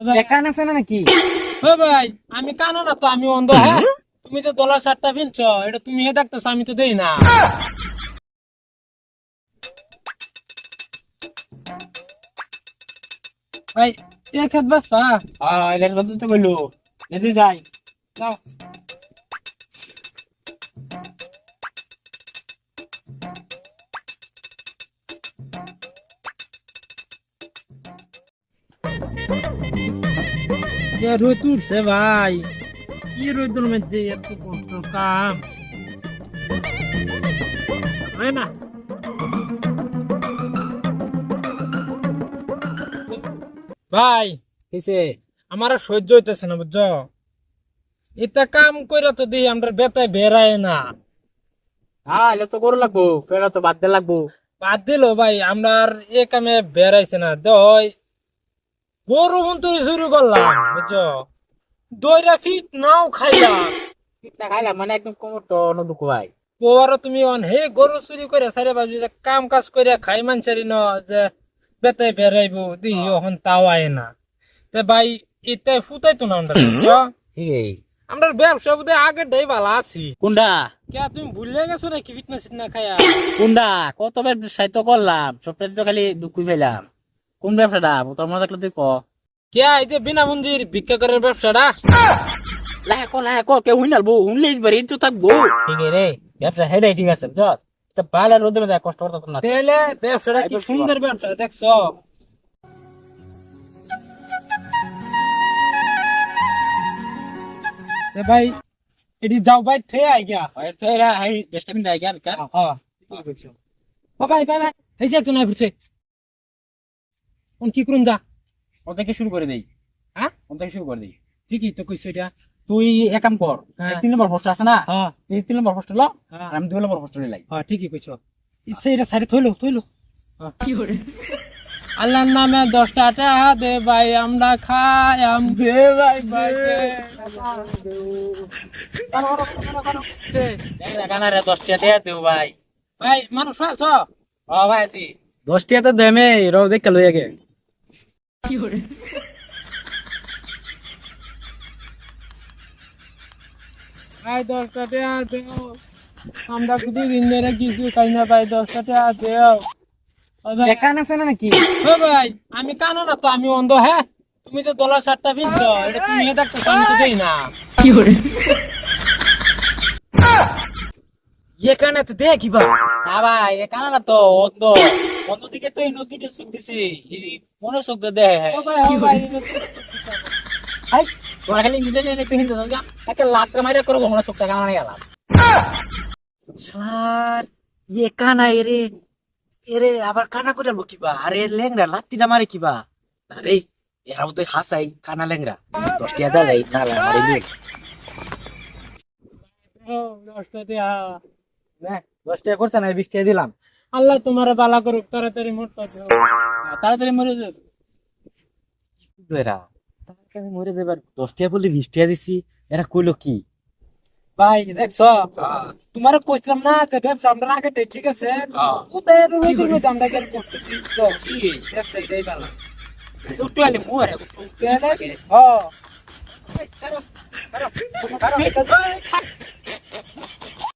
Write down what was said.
কান আছে না নাকি? ও ভাই আমি কানো না তো আমি অন্ধ হ্যাঁ? তুমি যে ডলার শার্টটা কিনছ এটা তুমি হে দেখতেছো আমি তো দেই না। ভাই এক হাত বাস পা এটা বলতে তো বলল যদি যাই। যাও। যে রোদ উঠছে ভাই কি মধ্যে এত কষ্ট কাম? হয় না? ভাই কিসে? আমার আর সহ্য হইতেছে না বুঝছ? এটা কাম কইরা তো দিই আমরা বেতায় বেড়ায় না। হ্যাঁ তো গরু লাগবো ফেরা তো বাদ দিয়ে লাগবো। বাদ দিল ভাই আমরা আর এ কামে বেড়াইছে না। দই গরু মন্ত্রী শুরু করলাম বুঝছ? দইরা ফিট নাও খাইলাম না খাইলাম মানে একদম কোমর তো নদুকো ভাই। পরে তুমি অন হে গরু চুরি করে সারে ভাবছি যে কাম কাজ করে খাই মানছারি ন যে বেতায় বেড়াইবো দিই ওখান তাও আয় না। তে ভাই এটা ফুটাইতো না আমরা বুঝছ? আমরা ব্যবসা বোধ আগে দেই ভালো আছি। কোনটা কে তুমি ভুলে গেছো নাকি ফিটনেস না খায়া কোনটা কত ব্যবসায় তো করলাম সবটাই তো খালি দুঃখই পেলাম। কোন ব্যবসাটা? তোর মনে থাকলে তুই ক। কে যে বিনা মন্দির ভিক্ষা করার ব্যবসাটা? লাহে ক লাহে ক কেউ হুইনাল বউ হুনলে বাড়ি তো থাকব। ঠিক রে ব্যবসা হেডাই ঠিক আছে বুঝছ? তা পালা রোদে মেদা কষ্ট করতে না। তাহলে ব্যবসাটা কি সুন্দর ব্যবসা দেখছ? এ ভাই এটি যাও ভাই থে আই গিয়া। ফেরা হাই বেস্ট মিন দাই গান কা হ্যাঁ ও ভাই ভাই ভাই এই যে একজন আই ফুটছে কোন কি করুন যা? ও থেকে শুরু করে দেই। হ্যাঁ? ও থেকে শুরু করে দেই। ঠিকই তো কইছো এটা। তুই এক কাম কর হ্যাঁ। তিন নম্বর পোস্ট আছে না? হ্যাঁ। এই তিন নম্বর পোস্ট ল হ্যাঁ। আর আমি দুই নম্বর পোস্ট লাই। হ্যাঁ ঠিকই কইছো। ইচ্ছে এটা সাইডে থইলো থইলো। কি করে? আল্লাহর নামে দশটা টাকা দে ভাই আমরা খাই আম দে ভাই ভাই। গানা রে দশ টাকা দেও ভাই। ভাই মানুষ আছো? ও ভাই আছি। দশ টাকা তো দেমে রো দেখ লই আগে ভাই দশটা টাকা দেও। আমরা শুধু দিন ধরে কিছু খাই না ভাই দশটা টাকা দেও। কান আছে না নাকি? ও ভাই আমি কানো না তো আমি অন্ধ হ্যাঁ তুমি যে ডলার শার্টটা এটা তুমি হে দেখতেছো আমি তো দেই না। এখানে তো দেখ ভাই। না ভাই এখানে না তো অন্ধ। অন্ধ দিকে তো এই নদীতে সুখ দিছে। এই মনে সুখ দে দেখ ও ভাই ও ভাই হাই তোরা খালি তুই হিন্দু জানগা একে লাত করব মনে সুখ টাকা মানে গেলাম। শালার ইয়ে কানা এরে এরে আবার কানা করে আলবো কিবা? আরে লেংরা লাত্তিটা মারে কিবা? আরে এরাও তো হাসাই কানা লেংরা দশ টাকা দেয় না মারে নিয়ে ও দশটা টাকা দশ টাকা করছে না বিশ টাকা দিলাম। আল্লাহ তোমার বালা করুক তাড়াতাড়ি মোটটা দেও তাড়াতাড়ি মরে যাবে এরা তাড়াতাড়ি মরে যাবার দশ বলে বিশ দিছি এরা কইলো কি? ভাই দেখছ তোমার কইছিলাম না যে ব্যবসা আমরা আগে ঠিক আছে? কষ্ট ব্যবসা হ্যাঁ